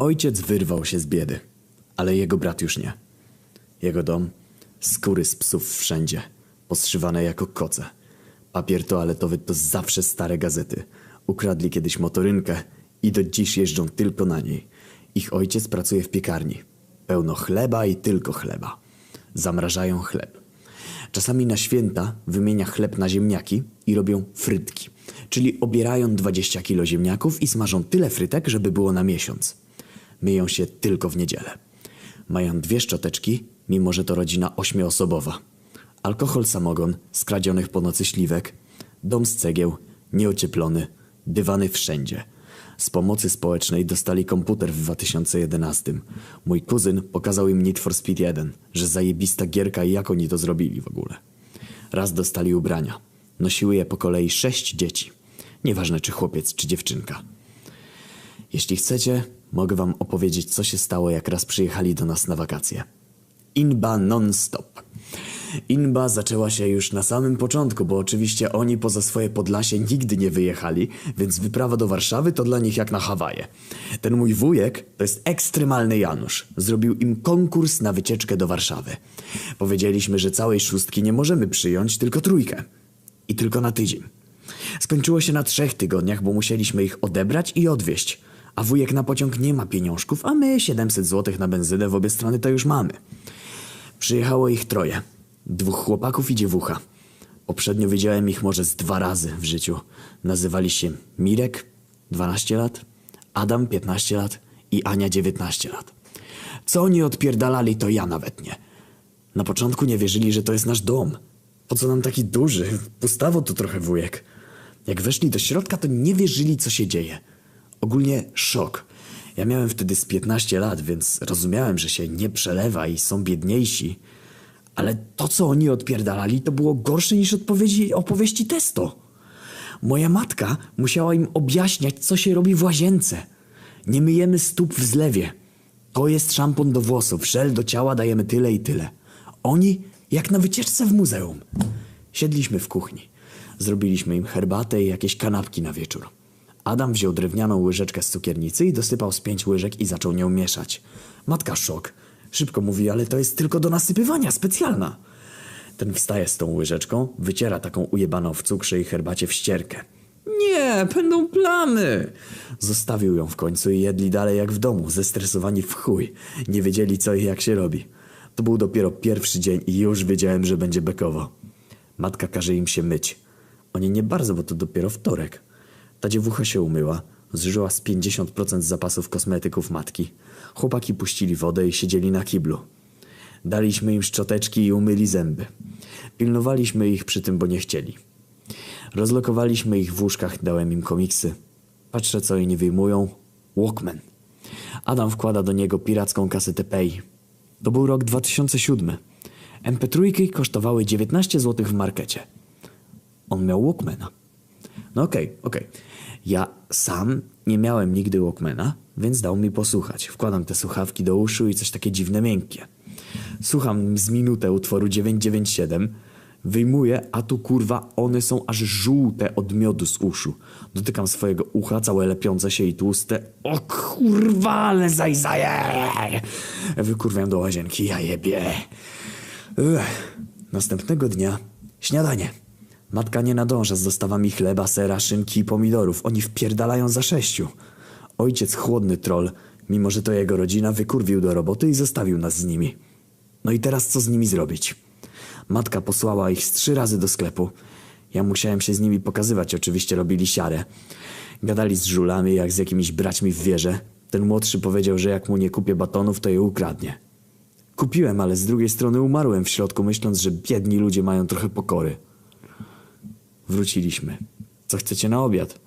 Ojciec wyrwał się z biedy, ale jego brat już nie. Jego dom, skóry z psów wszędzie, postrzywane jako koce. Papier toaletowy to zawsze stare gazety. Ukradli kiedyś motorynkę i do dziś jeżdżą tylko na niej. Ich ojciec pracuje w piekarni. Pełno chleba i tylko chleba. Zamrażają chleb. Czasami na święta wymienia chleb na ziemniaki i robią frytki. Czyli obierają 20 kilo ziemniaków i smażą tyle frytek, żeby było na miesiąc. Myją się tylko w niedzielę. Mają dwie szczoteczki, mimo że to rodzina ośmioosobowa. Alkohol samogon, skradzionych po nocy śliwek, dom z cegieł, nieocieplony, dywany wszędzie. Z pomocy społecznej dostali komputer w 2011. Mój kuzyn pokazał im Need for Speed 1, że zajebista gierka i jak oni to zrobili w ogóle. Raz dostali ubrania. Nosiły je po kolei sześć dzieci. Nieważne czy chłopiec, czy dziewczynka. Jeśli chcecie, mogę wam opowiedzieć, co się stało, jak raz przyjechali do nas na wakacje. Inba non-stop. Inba zaczęła się już na samym początku, bo oczywiście oni poza swoje Podlasie nigdy nie wyjechali, więc wyprawa do Warszawy to dla nich jak na Hawaje. Ten mój wujek to jest ekstremalny Janusz. Zrobił im konkurs na wycieczkę do Warszawy. Powiedzieliśmy, że całej szóstki nie możemy przyjąć, tylko trójkę. I tylko na tydzień. Skończyło się na trzech tygodniach, bo musieliśmy ich odebrać i odwieźć. A wujek na pociąg nie ma pieniążków, a my 700 zł na benzynę w obie strony to już mamy. Przyjechało ich troje. Dwóch chłopaków i dziewucha. Poprzednio widziałem ich może z dwa razy w życiu. Nazywali się Mirek, 12 lat, Adam, 15 lat i Ania, 19 lat. Co oni odpierdalali, to ja nawet nie. Na początku nie wierzyli, że to jest nasz dom. Po co nam taki duży? Pustawo tu trochę wujek. Jak weszli do środka, to nie wierzyli, co się dzieje. Ogólnie szok. Ja miałem wtedy z 15 lat, więc rozumiałem, że się nie przelewa i są biedniejsi. Ale to, co oni odpierdalali, to było gorsze niż odpowiedzi, opowieści testo. Moja matka musiała im objaśniać, co się robi w łazience. Nie myjemy stóp w zlewie. To jest szampon do włosów, żel do ciała dajemy tyle i tyle. Oni jak na wycieczce w muzeum. Siedliśmy w kuchni. Zrobiliśmy im herbatę i jakieś kanapki na wieczór. Adam wziął drewnianą łyżeczkę z cukiernicy i dosypał z pięć łyżek i zaczął nią mieszać. Matka szok. Szybko mówi, ale to jest tylko do nasypywania, specjalna. Ten wstaje z tą łyżeczką, wyciera taką ujebaną w cukrze i herbacie w ścierkę. Nie, będą plamy! Zostawił ją w końcu i jedli dalej jak w domu, zestresowani w chuj. Nie wiedzieli co i jak się robi. To był dopiero pierwszy dzień i już wiedziałem, że będzie bekowo. Matka każe im się myć. Oni nie bardzo, bo to dopiero wtorek. Ta dziewucha się umyła, zużyła z 50% zapasów kosmetyków matki. Chłopaki puścili wodę i siedzieli na kiblu. Daliśmy im szczoteczki i umyli zęby. Pilnowaliśmy ich przy tym, bo nie chcieli. Rozlokowaliśmy ich w łóżkach, dałem im komiksy. Patrzę, co oni wyjmują. Walkman. Adam wkłada do niego piracką kasetę Pay. To był rok 2007. MP3 kosztowały 19 zł w markecie. On miał Walkmana. No okej, okay, okej. Okay. Ja sam nie miałem nigdy Walkmana, więc dał mi posłuchać. Wkładam te słuchawki do uszu i coś takie dziwne miękkie. Słucham z minutę utworu 997, wyjmuję, a tu kurwa one są aż żółte od miodu z uszu. Dotykam swojego ucha, całe lepiące się i tłuste. O kurwa, ale zajzaje! Wykurwiam do łazienki, ja jebie. Ech. Następnego dnia śniadanie. Matka nie nadąża z dostawami chleba, sera, szynki i pomidorów. Oni wpierdalają za sześciu. Ojciec chłodny troll, mimo że to jego rodzina, wykurwił do roboty i zostawił nas z nimi. No i teraz co z nimi zrobić? Matka posłała ich z trzy razy do sklepu. Ja musiałem się z nimi pokazywać, oczywiście robili siarę. Gadali z żulami jak z jakimiś braćmi w wieże. Ten młodszy powiedział, że jak mu nie kupię batonów, to je ukradnie. Kupiłem, ale z drugiej strony umarłem w środku, myśląc, że biedni ludzie mają trochę pokory. Wróciliśmy. Co chcecie na obiad?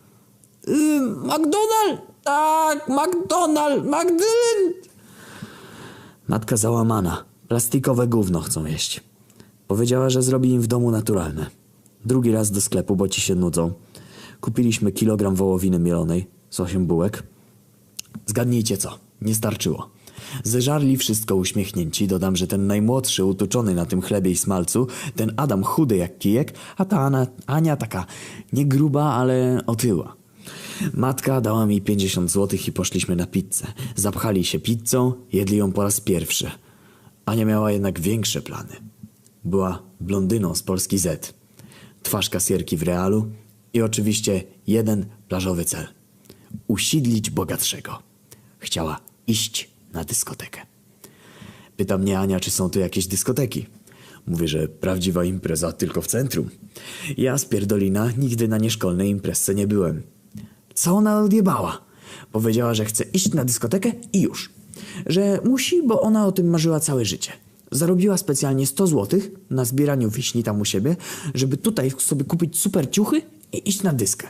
Yy, McDonald! Tak, McDonald! McDonald! Matka załamana. Plastikowe gówno chcą jeść. Powiedziała, że zrobi im w domu naturalne. Drugi raz do sklepu, bo ci się nudzą. Kupiliśmy kilogram wołowiny mielonej z osiem bułek. Zgadnijcie co? Nie starczyło. Zeżarli wszystko uśmiechnięci. Dodam, że ten najmłodszy, utuczony na tym chlebie i smalcu, ten Adam chudy jak kijek, a ta Ana, Ania taka nie gruba, ale otyła. Matka dała mi 50 zł i poszliśmy na pizzę. Zapchali się pizzą, jedli ją po raz pierwszy. Ania miała jednak większe plany. Była blondyną z Polski Z. Twarz kasjerki w realu i oczywiście jeden plażowy cel. Usidlić bogatszego. Chciała iść na dyskotekę. Pyta mnie Ania, czy są tu jakieś dyskoteki. Mówię, że prawdziwa impreza tylko w centrum. Ja z pierdolina nigdy na nieszkolnej imprezce nie byłem. Co ona odjebała? Powiedziała, że chce iść na dyskotekę i już. Że musi, bo ona o tym marzyła całe życie. Zarobiła specjalnie 100 zł na zbieraniu wiśni tam u siebie, żeby tutaj sobie kupić super ciuchy i iść na dyskę.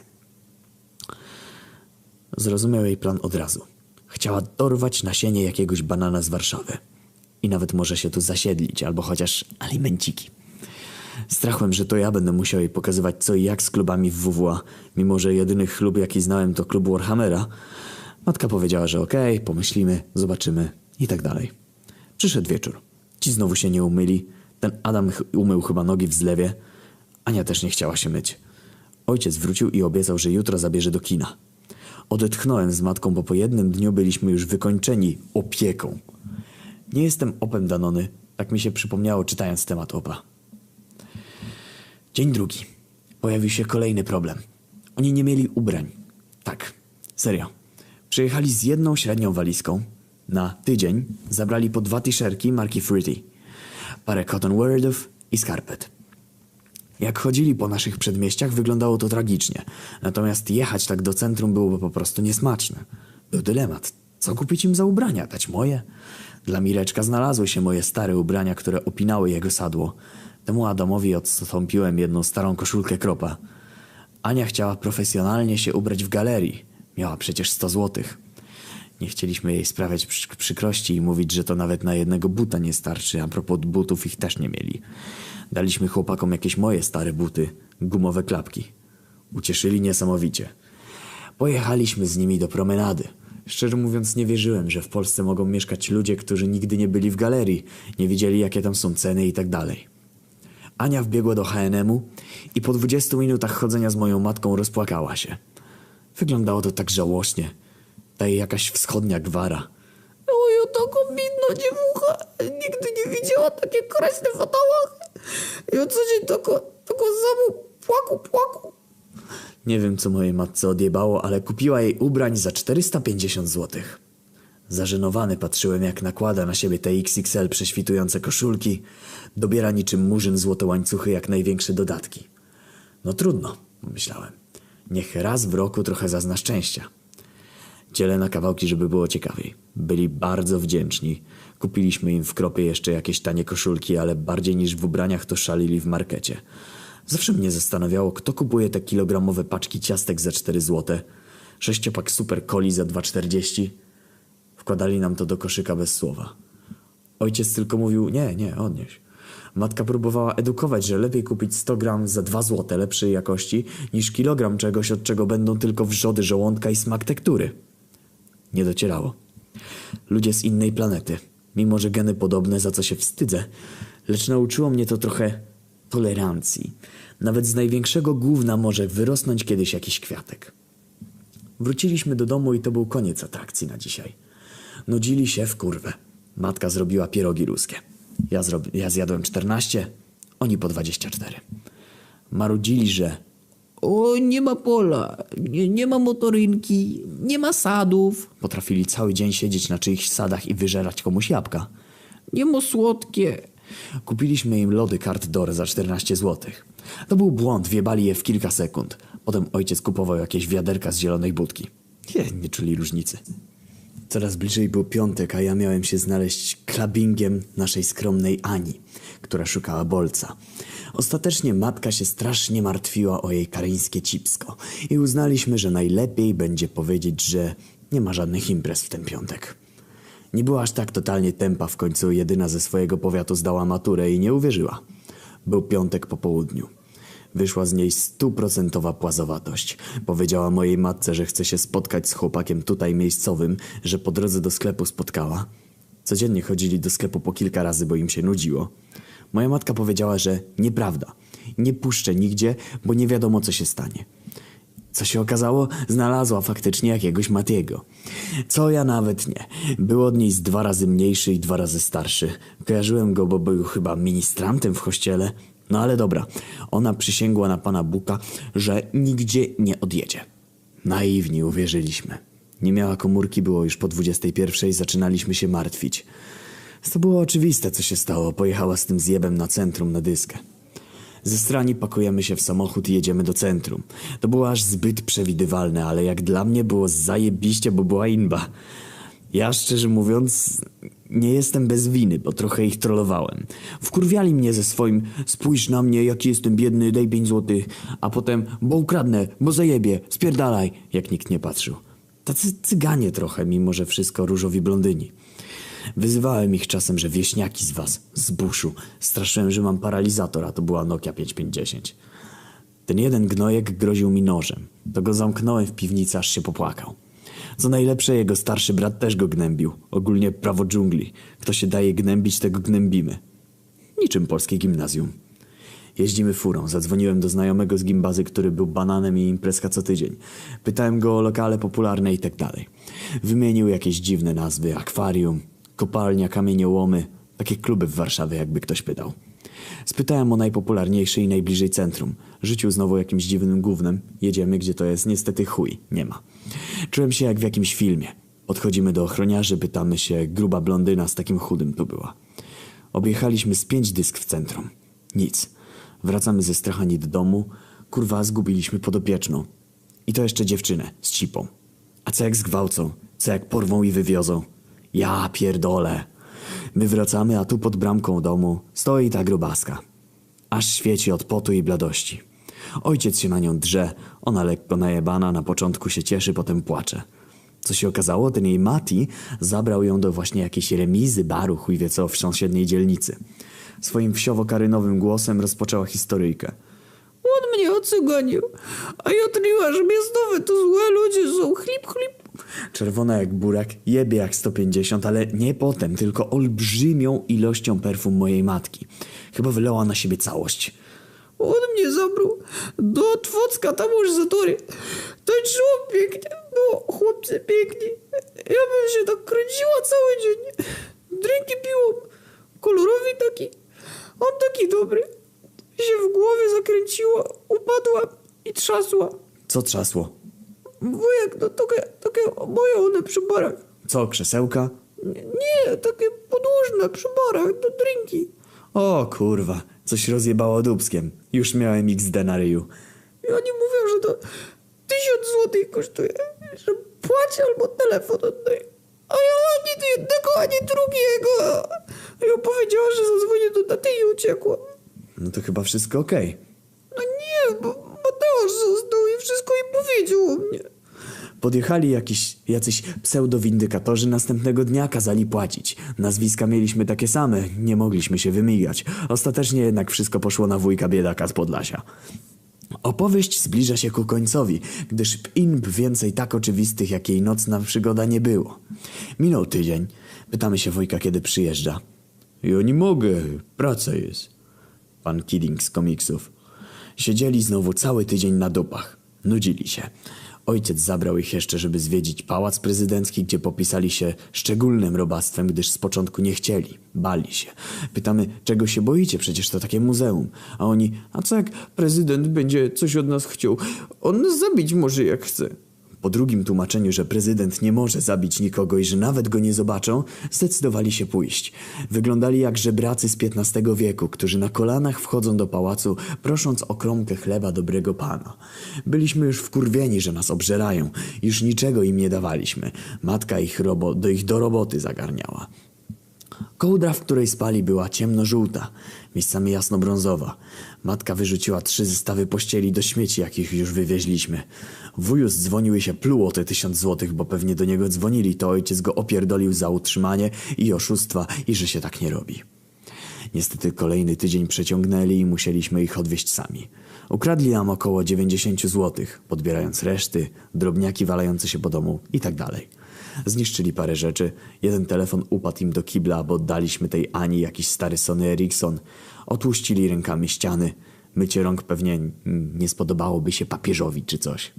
Zrozumiał jej plan od razu. Chciała dorwać nasienie jakiegoś banana z Warszawy. I nawet może się tu zasiedlić, albo chociaż alimenciki. Strachłem, że to ja będę musiał jej pokazywać co i jak z klubami w WWA, mimo że jedyny klub jaki znałem to klub Warhammera. Matka powiedziała, że okej, pomyślimy, zobaczymy i tak dalej. Przyszedł wieczór. Ci znowu się nie umyli. Ten Adam umył chyba nogi w zlewie. Ania też nie chciała się myć. Ojciec wrócił i obiecał, że jutro zabierze do kina. Odetchnąłem z matką, bo po jednym dniu byliśmy już wykończeni opieką. Nie jestem opem Danony, tak mi się przypomniało czytając temat opa. Dzień drugi. Pojawił się kolejny problem. Oni nie mieli ubrań. Tak, serio. Przyjechali z jedną średnią walizką. Na tydzień zabrali po dwa t-shirki marki Fruity, parę cotton wordów i skarpet. Jak chodzili po naszych przedmieściach, wyglądało to tragicznie. Natomiast jechać tak do centrum byłoby po prostu niesmaczne. Był dylemat. Co kupić im za ubrania? Dać moje? Dla Mireczka znalazły się moje stare ubrania, które opinały jego sadło. Temu Adamowi odstąpiłem jedną starą koszulkę kropa. Ania chciała profesjonalnie się ubrać w galerii. Miała przecież 100 złotych. Nie chcieliśmy jej sprawiać przy- przykrości i mówić, że to nawet na jednego buta nie starczy. A propos butów ich też nie mieli. Daliśmy chłopakom jakieś moje stare buty, gumowe klapki. Ucieszyli niesamowicie. Pojechaliśmy z nimi do promenady. Szczerze mówiąc, nie wierzyłem, że w Polsce mogą mieszkać ludzie, którzy nigdy nie byli w galerii, nie wiedzieli, jakie tam są ceny i tak dalej. Ania wbiegła do H&M-u i po 20 minutach chodzenia z moją matką rozpłakała się. Wyglądało to tak żałośnie. Ta jej jakaś wschodnia gwara. Oju, taką bidną dziewucha. Nigdy nie widziała takie kraśne fatałachy. Ja co dzień tylko, tylko zamu płaku, płaku. Nie wiem, co mojej matce odjebało, ale kupiła jej ubrań za 450 zł. Zażenowany patrzyłem, jak nakłada na siebie te XXL prześwitujące koszulki, dobiera niczym murzyn złote łańcuchy jak największe dodatki. No trudno, myślałem. Niech raz w roku trochę zazna szczęścia. Dzielę na kawałki, żeby było ciekawiej. Byli bardzo wdzięczni. Kupiliśmy im w kropie jeszcze jakieś tanie koszulki, ale bardziej niż w ubraniach to szalili w markecie. Zawsze mnie zastanawiało, kto kupuje te kilogramowe paczki ciastek za 4 złote, sześciopak super coli za 2,40. Wkładali nam to do koszyka bez słowa. Ojciec tylko mówił, nie, nie, odnieś. Matka próbowała edukować, że lepiej kupić 100 gram za 2 złote lepszej jakości, niż kilogram czegoś, od czego będą tylko wrzody żołądka i smak tektury. Nie docierało. Ludzie z innej planety. Mimo, że geny podobne, za co się wstydzę, lecz nauczyło mnie to trochę tolerancji. Nawet z największego gówna może wyrosnąć kiedyś jakiś kwiatek. Wróciliśmy do domu i to był koniec atrakcji na dzisiaj. Nudzili się w kurwę. Matka zrobiła pierogi ruskie. Ja, ja zjadłem 14, oni po 24. Marudzili, że O, nie ma pola, nie, nie ma motorynki, nie ma sadów, potrafili cały dzień siedzieć na czyichś sadach i wyżerać komuś jabłka. nie ma słodkie. Kupiliśmy im lody Carte d'Or za 14 zł. To był błąd, wjebali je w kilka sekund. Potem ojciec kupował jakieś wiaderka z zielonej budki. Nie, nie czuli różnicy. Coraz bliżej był piątek, a ja miałem się znaleźć klabingiem naszej skromnej Ani, która szukała bolca. Ostatecznie matka się strasznie martwiła o jej kareńskie cipsko i uznaliśmy, że najlepiej będzie powiedzieć, że nie ma żadnych imprez w ten piątek. Nie była aż tak totalnie tempa, w końcu jedyna ze swojego powiatu zdała maturę i nie uwierzyła. Był piątek po południu. Wyszła z niej stuprocentowa płazowatość. Powiedziała mojej matce, że chce się spotkać z chłopakiem tutaj miejscowym, że po drodze do sklepu spotkała. Codziennie chodzili do sklepu po kilka razy, bo im się nudziło. Moja matka powiedziała, że nieprawda. Nie puszczę nigdzie, bo nie wiadomo co się stanie. Co się okazało? Znalazła faktycznie jakiegoś Matiego. Co ja nawet nie. Był od niej z dwa razy mniejszy i dwa razy starszy. Kojarzyłem go, bo był chyba ministrantem w kościele. No ale dobra, ona przysięgła na pana Buka, że nigdzie nie odjedzie. Naiwni uwierzyliśmy. Nie miała komórki, było już po 21, zaczynaliśmy się martwić. To było oczywiste, co się stało. Pojechała z tym zjebem na centrum na dyskę. Ze strani pakujemy się w samochód i jedziemy do centrum. To było aż zbyt przewidywalne, ale jak dla mnie było zajebiście, bo była inba. Ja szczerze mówiąc nie jestem bez winy, bo trochę ich trollowałem. Wkurwiali mnie ze swoim spójrz na mnie, jaki jestem biedny, daj pięć złotych, a potem bo ukradnę, bo zajebie, spierdalaj, jak nikt nie patrzył. Tacy cyganie trochę, mimo że wszystko różowi blondyni. Wyzywałem ich czasem, że wieśniaki z was, z buszu. Straszyłem, że mam paralizator, a to była Nokia 5510. Ten jeden gnojek groził mi nożem. To go zamknąłem w piwnicy, aż się popłakał. Co najlepsze, jego starszy brat też go gnębił. Ogólnie prawo dżungli. Kto się daje gnębić, tego gnębimy. Niczym polskie gimnazjum. Jeździmy furą. Zadzwoniłem do znajomego z gimbazy, który był bananem i imprezka co tydzień. Pytałem go o lokale popularne i tak dalej. Wymienił jakieś dziwne nazwy. Akwarium, kopalnia, kamieniołomy. Takie kluby w Warszawie, jakby ktoś pytał. Spytałem o najpopularniejszy i najbliżej centrum. Rzucił znowu jakimś dziwnym gównem. Jedziemy, gdzie to jest. Niestety chuj, nie ma. Czułem się jak w jakimś filmie. Podchodzimy do ochroniarzy, pytamy się, gruba blondyna z takim chudym tu była. Objechaliśmy z pięć dysk w centrum. Nic. Wracamy ze strachani do domu. Kurwa, zgubiliśmy podopieczną. I to jeszcze dziewczynę z cipą. A co jak zgwałcą? Co jak porwą i wywiozą? Ja pierdolę. My wracamy, a tu pod bramką domu stoi ta grubaska. Aż świeci od potu i bladości. Ojciec się na nią drze, ona lekko najebana, na początku się cieszy, potem płacze. Co się okazało, ten jej Mati zabrał ją do właśnie jakiejś remizy, baru, chuj wie co, w sąsiedniej dzielnicy. Swoim wsiowo-karynowym głosem rozpoczęła historyjkę. On mnie ocyganił, a ja tliła, że miastowe to złe ludzie są, chlip, chlip. Czerwona jak burak, jebie jak 150, ale nie potem, tylko olbrzymią ilością perfum mojej matki. Chyba wylała na siebie całość. On mnie zabrał do Twocka, tam już zatory. Tańczyło pięknie, było chłopcy piękni. Ja bym się tak kręciła cały dzień. Drinki piłam, kolorowy taki. On taki dobry. Się w głowie zakręciła, upadła i trzasła. Co trzasło? Wujek, no takie, takie moje one przy barach. Co, krzesełka? Nie, takie podłużne przy barach, do drinki. O kurwa, coś rozjebało dubskiem. Już miałem XD na ryju. I oni mówią, że to tysiąc złotych kosztuje, że płać albo telefon oddaj. A ja ani do jednego, ani drugiego. I powiedziała, że zadzwonię do taty i uciekła. No to chyba wszystko okej. No nie, bo Podjechali jakiś, jacyś pseudowindykatorzy, następnego dnia kazali płacić. Nazwiska mieliśmy takie same, nie mogliśmy się wymigać. Ostatecznie jednak wszystko poszło na wujka biedaka z Podlasia. Opowieść zbliża się ku końcowi, gdyż inb więcej tak oczywistych, jak jej nocna przygoda nie było. Minął tydzień. Pytamy się wujka, kiedy przyjeżdża. Ja nie mogę, praca jest. Pan Kidding z komiksów. Siedzieli znowu cały tydzień na dupach. Nudzili się. Ojciec zabrał ich jeszcze, żeby zwiedzić pałac prezydencki, gdzie popisali się szczególnym robactwem, gdyż z początku nie chcieli, bali się. Pytamy, czego się boicie, przecież to takie muzeum. A oni, a co jak prezydent będzie coś od nas chciał? On nas zabić może jak chce. Po drugim tłumaczeniu, że prezydent nie może zabić nikogo i że nawet go nie zobaczą, zdecydowali się pójść. Wyglądali jak żebracy z XV wieku, którzy na kolanach wchodzą do pałacu, prosząc o kromkę chleba dobrego pana. Byliśmy już wkurwieni, że nas obżerają. Już niczego im nie dawaliśmy. Matka ich robo do ich do roboty zagarniała. Kołdra, w której spali, była ciemnożółta, miejscami jasnobrązowa. Matka wyrzuciła trzy zestawy pościeli do śmieci, jakich już wywieźliśmy. Wujus dzwonił i się pluł o te tysiąc złotych, bo pewnie do niego dzwonili, to ojciec go opierdolił za utrzymanie i oszustwa i że się tak nie robi. Niestety kolejny tydzień przeciągnęli i musieliśmy ich odwieźć sami. Ukradli nam około 90 złotych, podbierając reszty, drobniaki walające się po domu i tak dalej. Zniszczyli parę rzeczy. Jeden telefon upadł im do kibla, bo oddaliśmy tej Ani jakiś stary Sony Ericsson. Otłuścili rękami ściany. Mycie rąk pewnie nie spodobałoby się papieżowi czy coś.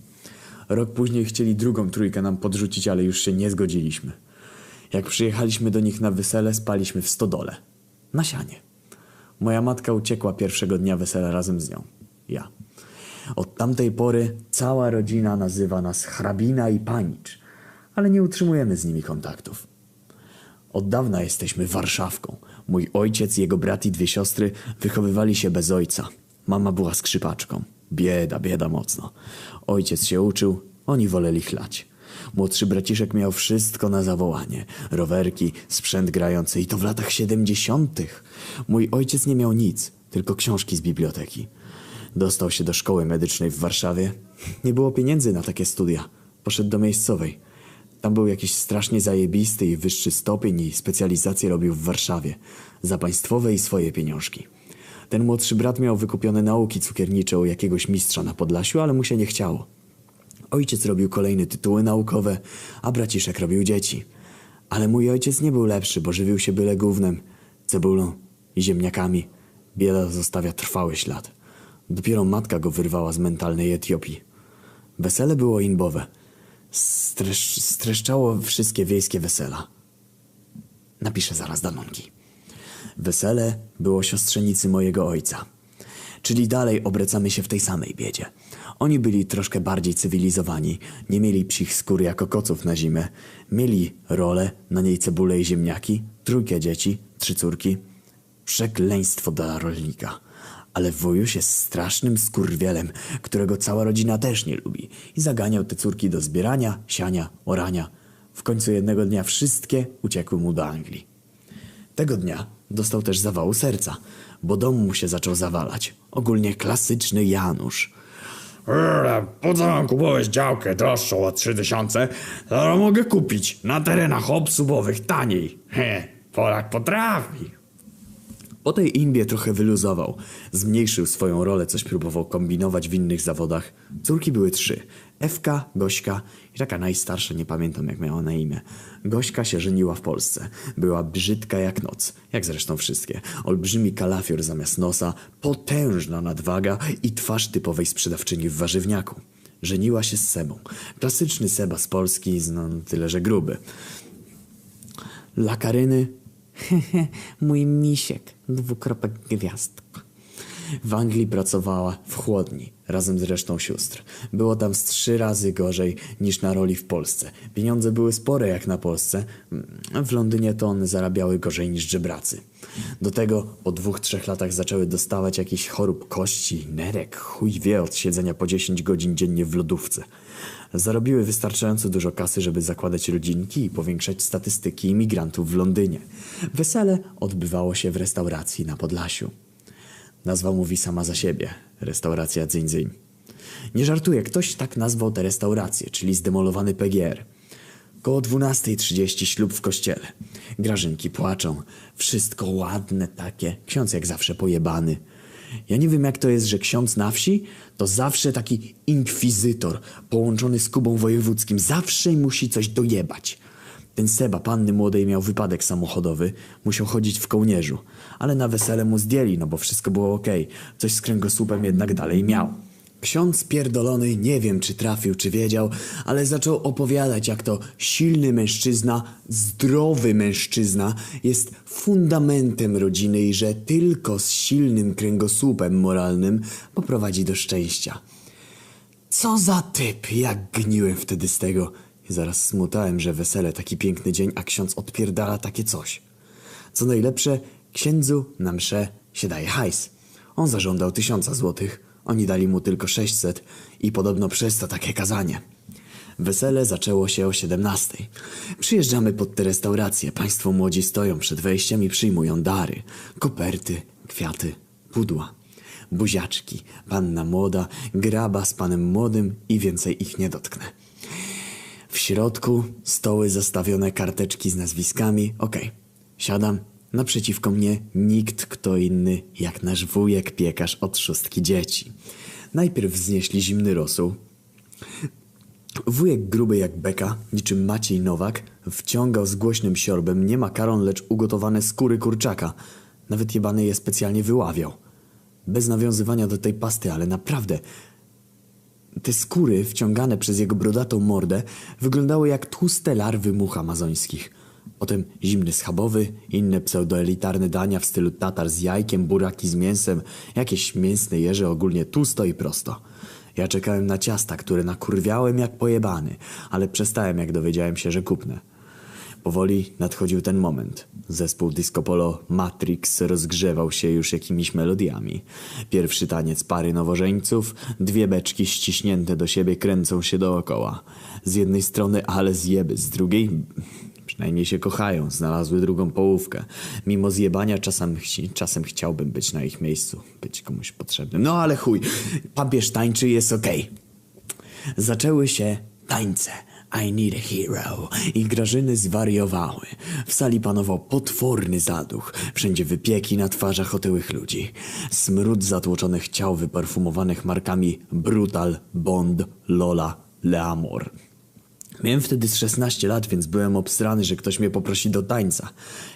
Rok później chcieli drugą trójkę nam podrzucić, ale już się nie zgodziliśmy. Jak przyjechaliśmy do nich na wesele, spaliśmy w stodole. Na sianie. Moja matka uciekła pierwszego dnia wesela razem z nią. Ja. Od tamtej pory cała rodzina nazywa nas hrabina i panicz, ale nie utrzymujemy z nimi kontaktów. Od dawna jesteśmy Warszawką. Mój ojciec, jego brat i dwie siostry wychowywali się bez ojca. Mama była skrzypaczką. Bieda, bieda mocno. Ojciec się uczył, oni woleli chlać. Młodszy braciszek miał wszystko na zawołanie. Rowerki, sprzęt grający i to w latach siedemdziesiątych. Mój ojciec nie miał nic, tylko książki z biblioteki. Dostał się do szkoły medycznej w Warszawie. Nie było pieniędzy na takie studia. Poszedł do miejscowej. Tam był jakiś strasznie zajebisty i wyższy stopień i specjalizację robił w Warszawie. Za państwowe i swoje pieniążki. Ten młodszy brat miał wykupione nauki cukiernicze u jakiegoś mistrza na Podlasiu, ale mu się nie chciało. Ojciec robił kolejne tytuły naukowe, a braciszek robił dzieci. Ale mój ojciec nie był lepszy, bo żywił się byle gównem, cebulą i ziemniakami. Bieda zostawia trwały ślad. Dopiero matka go wyrwała z mentalnej Etiopii. Wesele było inbowe. Stresz, streszczało wszystkie wiejskie wesela. Napiszę zaraz danonki. Wesele było siostrzenicy mojego ojca. Czyli dalej obracamy się w tej samej biedzie. Oni byli troszkę bardziej cywilizowani, nie mieli psich skór jako koców na zimę. Mieli rolę, na niej cebulę i ziemniaki, trójkę dzieci, trzy córki. Przekleństwo dla rolnika. Ale wujuś jest strasznym skurwielem, którego cała rodzina też nie lubi. I zaganiał te córki do zbierania, siania, orania. W końcu jednego dnia wszystkie uciekły mu do Anglii. Tego dnia dostał też zawału serca, bo dom mu się zaczął zawalać. Ogólnie klasyczny Janusz. Po co mam kupować działkę droższą o 3000? Zaraz mogę kupić na terenach obsubowych taniej. He, Polak potrafi. Po tej imbie trochę wyluzował. Zmniejszył swoją rolę, coś próbował kombinować w innych zawodach. Córki były trzy. Ewka, Gośka i taka najstarsza, nie pamiętam jak miała na imię. Gośka się żeniła w Polsce. Była brzydka jak noc, jak zresztą wszystkie. Olbrzymi kalafior zamiast nosa, potężna nadwaga i twarz typowej sprzedawczyni w warzywniaku. Żeniła się z Sebą. Klasyczny Seba z Polski, no tyle że gruby. Dla Karyny mój misiek, dwukropek gwiazdka. W Anglii pracowała w chłodni, razem z resztą sióstr. Było tam z trzy razy gorzej niż na roli w Polsce. Pieniądze były spore jak na Polsce. W Londynie to one zarabiały gorzej niż żebracy. Do tego po dwóch, trzech latach zaczęły dostawać jakichś chorób kości, nerek, chuj wie od siedzenia po 10 godzin dziennie w lodówce. Zarobiły wystarczająco dużo kasy, żeby zakładać rodzinki i powiększać statystyki imigrantów w Londynie. Wesele odbywało się w restauracji na Podlasiu. Nazwa mówi sama za siebie. Restauracja Dzyń Dzyń. Nie żartuję, ktoś tak nazwał tę restaurację, czyli zdemolowany PGR. Koło 12.30 ślub w kościele. Grażynki płaczą. Wszystko ładne takie. Ksiądz jak zawsze pojebany. Ja nie wiem jak to jest, że ksiądz na wsi to zawsze taki inkwizytor połączony z Kubą Wojewódzkim. Zawsze musi coś dojebać. Ten Seba, panny młodej, miał wypadek samochodowy. Musiał chodzić w kołnierzu. Ale na wesele mu zdjęli, no bo wszystko było okej. Coś z kręgosłupem jednak dalej miał. Ksiądz pierdolony, nie wiem czy trafił, czy wiedział, ale zaczął opowiadać, jak to silny mężczyzna, zdrowy mężczyzna jest fundamentem rodziny i że tylko z silnym kręgosłupem moralnym poprowadzi do szczęścia. Co za typ, jak gniłem wtedy z tego. Zaraz smutałem, że wesele, taki piękny dzień, a ksiądz odpierdala takie coś. Co najlepsze, księdzu na mszę się daje hajs. On zażądał tysiąca złotych, oni dali mu tylko 600 i podobno przez to takie kazanie. Wesele zaczęło się o 17. Przyjeżdżamy pod tę restaurację. Państwo młodzi stoją przed wejściem i przyjmują dary. Koperty, kwiaty, pudła. Buziaczki, panna młoda, graba z panem młodym i więcej ich nie dotknę. W środku stoły zastawione karteczki z nazwiskami. Okej, siadam. Naprzeciwko mnie nikt kto inny jak nasz wujek piekarz od szóstki dzieci. Najpierw wznieśli zimny rosół. Wujek gruby jak beka, niczym Maciej Nowak, wciągał z głośnym siorbem nie makaron, lecz ugotowane skóry kurczaka. Nawet jebany je specjalnie wyławiał. Bez nawiązywania do tej pasty, ale naprawdę Te skóry wciągane przez jego brodatą mordę wyglądały jak tłuste larwy much amazońskich. Potem zimny schabowy, inne pseudoelitarne dania w stylu tatar z jajkiem, buraki z mięsem, jakieś mięsne jeże ogólnie tłusto i prosto. Ja czekałem na ciasta, które nakurwiałem jak pojebany, ale przestałem jak dowiedziałem się, że kupnę. Powoli nadchodził ten moment. Zespół Disco Polo Matrix rozgrzewał się już jakimiś melodiami. Pierwszy taniec pary nowożeńców, dwie beczki ściśnięte do siebie kręcą się dookoła. Z jednej strony ale zjeby, z drugiej przynajmniej się kochają, znalazły drugą połówkę. Mimo zjebania czasem, chci- czasem chciałbym być na ich miejscu, być komuś potrzebnym. No ale chuj, papież tańczy jest okej. Zaczęły się tańce. I need a hero. I Grażyny zwariowały. W sali panował potworny zaduch. Wszędzie wypieki na twarzach otyłych ludzi. Smród zatłoczonych ciał wyparfumowanych markami Brutal, Bond, Lola, Leamor. Miałem wtedy z 16 lat, więc byłem obstrany, że ktoś mnie poprosi do tańca.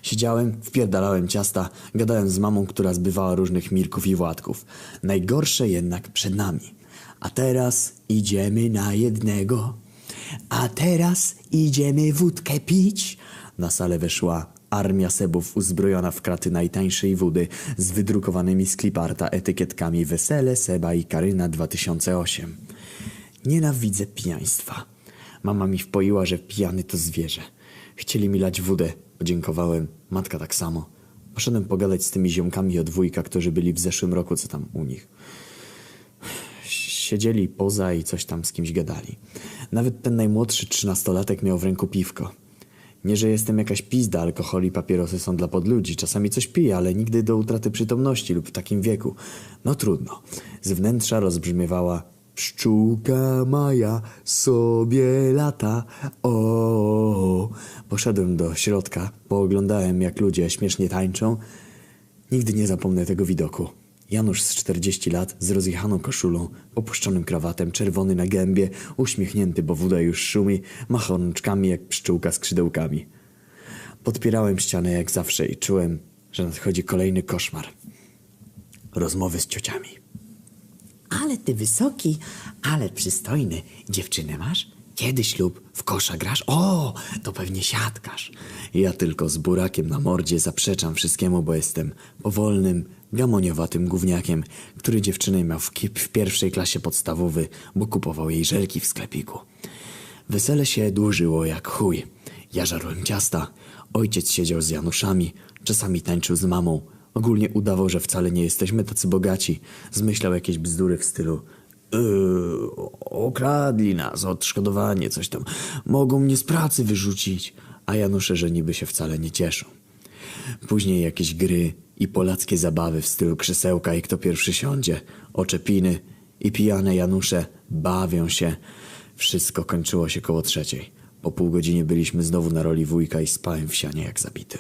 Siedziałem, wpierdalałem ciasta, gadałem z mamą, która zbywała różnych Mirków i Władków. Najgorsze jednak przed nami. A teraz idziemy na jednego. A teraz idziemy wódkę pić. Na salę weszła armia sebów uzbrojona w kraty najtańszej wody z wydrukowanymi z kliparta etykietkami Wesele, Seba i Karyna 2008. Nienawidzę pijaństwa. Mama mi wpoiła, że pijany to zwierzę. Chcieli mi lać wódę. Podziękowałem. Matka tak samo. Poszedłem pogadać z tymi ziomkami od wujka, którzy byli w zeszłym roku, co tam u nich. Siedzieli poza i coś tam z kimś gadali. Nawet ten najmłodszy trzynastolatek miał w ręku piwko. Nie, że jestem jakaś pizda, alkohol i papierosy są dla podludzi. Czasami coś piję, ale nigdy do utraty przytomności lub w takim wieku. No trudno. Z wnętrza rozbrzmiewała Pszczółka Maja sobie lata. O, Poszedłem do środka, pooglądałem jak ludzie śmiesznie tańczą. Nigdy nie zapomnę tego widoku. Janusz z 40 lat, z rozjechaną koszulą, opuszczonym krawatem, czerwony na gębie, uśmiechnięty, bo woda już szumi, macha rączkami jak pszczółka skrzydełkami. Podpierałem ścianę jak zawsze i czułem, że nadchodzi kolejny koszmar. Rozmowy z ciociami. Ale ty wysoki, ale przystojny. Dziewczynę masz? Kiedy ślub? W kosza grasz? O, to pewnie siatkarz. Ja tylko z burakiem na mordzie zaprzeczam wszystkiemu, bo jestem powolnym, gamoniowatym gówniakiem, który dziewczynę miał w, kip w pierwszej klasie podstawowy, bo kupował jej żelki w sklepiku. Wesele się dłużyło jak chuj. Ja żarłem ciasta, ojciec siedział z Januszami, czasami tańczył z mamą. Ogólnie udawał, że wcale nie jesteśmy tacy bogaci. Zmyślał jakieś bzdury w stylu Yy, okradli nas, odszkodowanie, coś tam. Mogą mnie z pracy wyrzucić. A Janusze, że niby się wcale nie cieszą. Później jakieś gry i polackie zabawy w stylu krzesełka i kto pierwszy siądzie, oczepiny i pijane Janusze bawią się. Wszystko kończyło się koło trzeciej. Po pół godzinie byliśmy znowu na roli wujka i spałem w sianie jak zabity.